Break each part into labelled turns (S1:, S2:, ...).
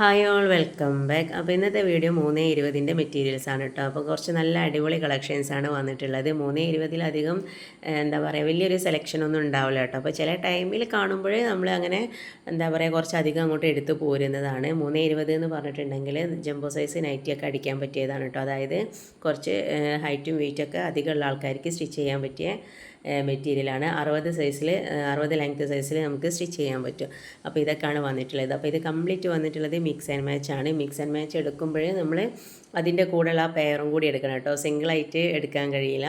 S1: Hi all welcome back അപ്പോൾ ഇന്നത്തെ video മൂന്നേ ഇരുപതിന്റെ മെറ്റീരിയൽസ് ആണ് കേട്ടോ അപ്പോൾ കുറച്ച് നല്ല അടിപൊളി കളക്ഷൻസ് ആണ് വന്നിട്ടുള്ളത്. മൂന്നേ ഇരുപതിലധികം എന്താ പറയുക വലിയൊരു സെലക്ഷൻ ഒന്നും ഉണ്ടാവില്ല കേട്ടോ അപ്പോൾ ചില ടൈമിൽ കാണുമ്പോഴേ നമ്മൾ അങ്ങനെ എന്താ പറയുക കുറച്ച് അധികം അങ്ങോട്ട് എടുത്തു പോരുന്നതാണ്. മൂന്നേ ഇരുപത് എന്ന് പറഞ്ഞിട്ടുണ്ടെങ്കിൽ ജംബോ സൈസ് നൈറ്റിയൊക്കെ അടിക്കാൻ പറ്റിയതാണ് കേട്ടോ അതായത് കുറച്ച് ഹൈറ്റും വെയിറ്റൊക്കെ അധികമുള്ള ആൾക്കാർക്ക് സ്റ്റിച്ച് ചെയ്യാൻ പറ്റിയ മെറ്റീരിയലാണ്. അറുപത് സൈസിൽ അറുപത് ലെങ്ത് സൈസിൽ നമുക്ക് സ്റ്റിച്ച് ചെയ്യാൻ പറ്റും. അപ്പോൾ ഇതൊക്കെയാണ് വന്നിട്ടുള്ളത്. അപ്പോൾ ഇത് കംപ്ലീറ്റ് വന്നിട്ടുള്ളത് മിക്സ് ആൻഡ് മാച്ച് ആണ്. മിക്സ് ആൻഡ് മാച്ച് എടുക്കുമ്പോഴേ നമ്മൾ അതിന്റെ കൂടെയുള്ള ആ പെയറും കൂടി എടുക്കണം കേട്ടോ. സിംഗിളായിട്ട് എടുക്കാൻ കഴിയില്ല.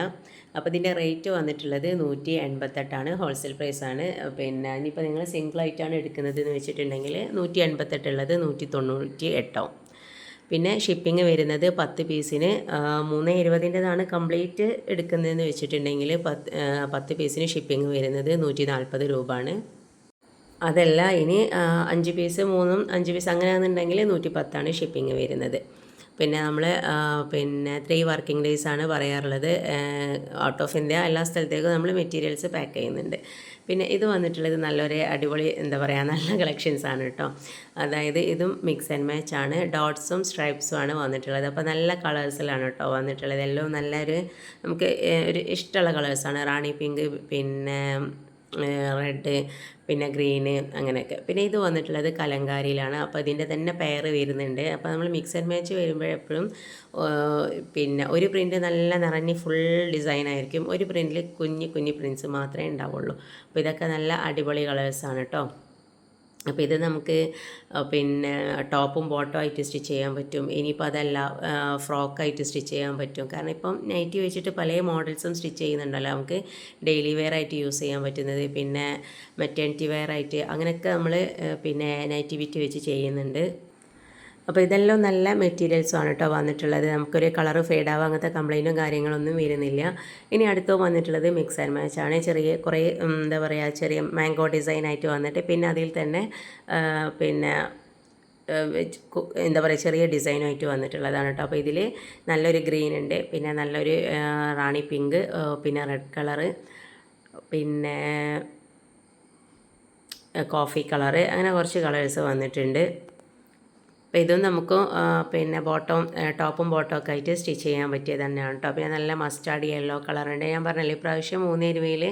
S1: അപ്പോൾ ഇതിന്റെ റേറ്റ് വന്നിട്ടുള്ളത് നൂറ്റി എൺപത്തെട്ടാണ് ഹോൾസെയിൽ പ്രൈസാണ് പിന്നെ ഇനിയിപ്പോൾ നിങ്ങൾ സിംഗിളായിട്ടാണ് എടുക്കുന്നത് എന്ന് വെച്ചിട്ടുണ്ടെങ്കിൽ നൂറ്റി എൺപത്തെട്ടുള്ളത് നൂറ്റി തൊണ്ണൂറ്റി എട്ടാവും പിന്നെ ഷിപ്പിംഗ് വരുന്നത് പത്ത് പീസിന് മൂന്ന് ഇരുപതിന്റെതാണ് കംപ്ലീറ്റ് എടുക്കുന്നതെന്ന് വെച്ചിട്ടുണ്ടെങ്കിൽ പത്ത് പത്ത് പീസിന് ഷിപ്പിംഗ് വരുന്നത് നൂറ്റി നാൽപ്പത് രൂപയാണ്. അതല്ല ഇനി അഞ്ച് പീസ് മൂന്നും അഞ്ച് പീസ് അങ്ങനെയാണെന്നുണ്ടെങ്കിൽ നൂറ്റി പത്താണ് ഷിപ്പിംഗ് വരുന്നത്. പിന്നെ നമ്മൾ പിന്നെ ത്രീ വർക്കിംഗ് ഡേയ്സ് ആണ് പറയാറുള്ളത്. ഔട്ട് ഓഫ് ഇന്ത്യ എല്ലാ സ്ഥലത്തേക്കും നമ്മൾ മെറ്റീരിയൽസ് പാക്ക് ചെയ്യുന്നുണ്ട്. പിന്നെ ഇത് വന്നിട്ടുള്ളത് നല്ലൊരു അടിപൊളി എന്താ പറയുക നല്ല കളക്ഷൻസ് ആണ് കേട്ടോ അതായത് ഇതും മിക്സ് ആൻഡ് മാച്ച് ആണ്. ഡോട്ട്സും സ്ട്രൈപ്സും ആണ് വന്നിട്ടുള്ളത്. അപ്പോൾ നല്ല കളേഴ്സിലാണ് കേട്ടോ വന്നിട്ടുള്ളത്. എല്ലാം നല്ലൊരു നമുക്ക് ഒരു ഇഷ്ടമുള്ള കളേഴ്സാണ് റാണി പിങ്ക് പിന്നെ റെഡ് പിന്നെ ഗ്രീന് അങ്ങനെയൊക്കെ. പിന്നെ ഇത് വന്നിട്ടുള്ളത് കലങ്കാരിയിലാണ്. അപ്പോൾ ഇതിന്റെ തന്നെ പെയർ വരുന്നുണ്ട്. അപ്പോൾ നമ്മൾ മിക്സ് ആൻഡ് മാച്ച് വരുമ്പോഴെപ്പോഴും പിന്നെ ഒരു പ്രിന്റ് നല്ല നിറഞ്ഞ് ഫുൾ ഡിസൈൻ ആയിരിക്കും. ഒരു പ്രിന്റിൽ കുഞ്ഞി കുഞ്ഞി പ്രിൻസ് മാത്രമേ ഉണ്ടാവുള്ളൂ. അപ്പോൾ ഇതൊക്കെ നല്ല അടിപൊളി കളേഴ്സാണ് കേട്ടോ അപ്പോൾ ഇത് നമുക്ക് പിന്നെ ടോപ്പും ബോട്ടും ആയിട്ട് സ്റ്റിച്ച് ചെയ്യാൻ പറ്റും. ഇനിയിപ്പോൾ അതല്ല ഫ്രോക്കായിട്ട് സ്റ്റിച്ച് ചെയ്യാൻ പറ്റും. കാരണം ഇപ്പം നൈറ്റി വെച്ചിട്ട് പല മോഡൽസും സ്റ്റിച്ച് ചെയ്യുന്നുണ്ടല്ലോ. നമുക്ക് ഡെയിലി വെയർ ആയിട്ട് യൂസ് ചെയ്യാൻ പറ്റുന്നത് പിന്നെ മെറ്റേണിറ്റി വെയർ ആയിട്ട് അങ്ങനെയൊക്കെ നമ്മൾ പിന്നെ നൈറ്റി വിറ്റ് വെച്ച് ചെയ്യുന്നുണ്ട്. അപ്പോൾ ഇതെല്ലാം നല്ല മെറ്റീരിയൽസും ആണ് കേട്ടോ വന്നിട്ടുള്ളത്. നമുക്കൊരു കളർ ഫെയ്ഡ് ആവുക അങ്ങനത്തെ കംപ്ലൈന്റും കാര്യങ്ങളൊന്നും വരുന്നില്ല. ഇനി അടുത്ത് വന്നിട്ടുള്ളത് മിക്സ് ആൻഡ് മാച്ച് ആണ്. ചെറിയ കുറേ എന്താ പറയുക ചെറിയ മാംഗോ ഡിസൈൻ ആയിട്ട് വന്നിട്ട് പിന്നെ അതിൽ തന്നെ പിന്നെ എന്താ പറയുക ചെറിയ ഡിസൈനായിട്ട് വന്നിട്ടുള്ളതാണ് കേട്ടോ അപ്പോൾ ഇതിൽ നല്ലൊരു ഗ്രീൻ ഉണ്ട്. പിന്നെ നല്ലൊരു റാണി പിങ്ക് പിന്നെ റെഡ് കളറ് പിന്നെ കോഫി കളറ് അങ്ങനെ കുറച്ച് കളേഴ്സ് വന്നിട്ടുണ്ട്. അപ്പോൾ ഇതും നമുക്ക് പിന്നെ ബോട്ടം ടോപ്പും ബോട്ടം ഒക്കെ ആയിട്ട് സ്റ്റിച്ച് ചെയ്യാൻ പറ്റിയത് തന്നെയാണ് കേട്ടോ പിന്നെ നല്ല മസ്റ്റാർഡ് യെല്ലോ കളറുണ്ട് ഞാൻ പറഞ്ഞില്ലേ ഇപ്രാവശ്യം മൂന്ന് രൂപയിൽ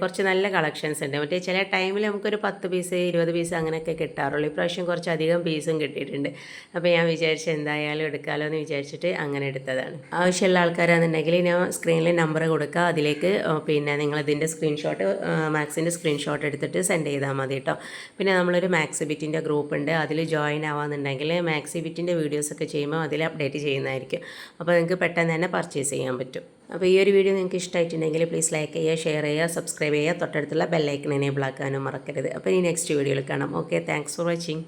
S1: കുറച്ച് നല്ല കളക്ഷൻസ് ഉണ്ട്. മറ്റേ ചില ടൈമിൽ നമുക്കൊരു പത്ത് പീസ് ഇരുപത് പീസ് അങ്ങനെയൊക്കെ കിട്ടാറുള്ളൂ. ഇപ്രാവശ്യം കുറച്ച് അധികം പീസും കിട്ടിയിട്ടുണ്ട്. അപ്പോൾ ഞാൻ വിചാരിച്ചു എന്തായാലും എടുക്കാമല്ലോ എന്ന് വിചാരിച്ചിട്ട് അങ്ങനെ എടുത്തതാണ്. ആവശ്യമുള്ള ആൾക്കാരാണെന്നുണ്ടെങ്കിൽ ഞാൻ സ്ക്രീനിൽ നമ്പർ കൊടുക്കുക അതിലേക്ക് പിന്നെ നിങ്ങളിതിന്റെ സ്ക്രീൻഷോട്ട് മാക്സിന്റെ സ്ക്രീൻഷോട്ട് എടുത്തിട്ട് സെൻഡ് ചെയ്താൽ മതി കേട്ടോ പിന്നെ നമ്മളൊരു മാക്സ് ബിറ്റിന്റെ ഗ്രൂപ്പ് ഉണ്ട്. അതിൽ ജോയിൻ ആവാന്നുണ്ടെങ്കിൽ മാക്സി ബിറ്റിന്റെ വീഡിയോസൊക്കെ ചെയ്യുമ്പോൾ അതിൽ അപ്ഡേറ്റ് ചെയ്യുന്നതായിരിക്കും. അപ്പോൾ നിങ്ങൾക്ക് പെട്ടെന്ന് തന്നെ പർച്ചേസ് ചെയ്യാൻ പറ്റും. അപ്പോൾ ഈ ഒരു വീഡിയോ നിങ്ങൾക്ക് ഇഷ്ടമായിട്ടുണ്ടെങ്കിൽ പ്ലീസ് ലൈക്ക് ചെയ്യുക ഷെയർ ചെയ്യുക സബ്സ്ക്രൈബ് ചെയ്യുക. തൊട്ടടുത്തുള്ള ബെല്ലൈക്കൺ എനേബിൾ ആക്കാനും മറക്കരുത്. അപ്പോൾ ഇനി നെക്സ്റ്റ് വീഡിയോയിൽ കാണാം. Okay thanks for watching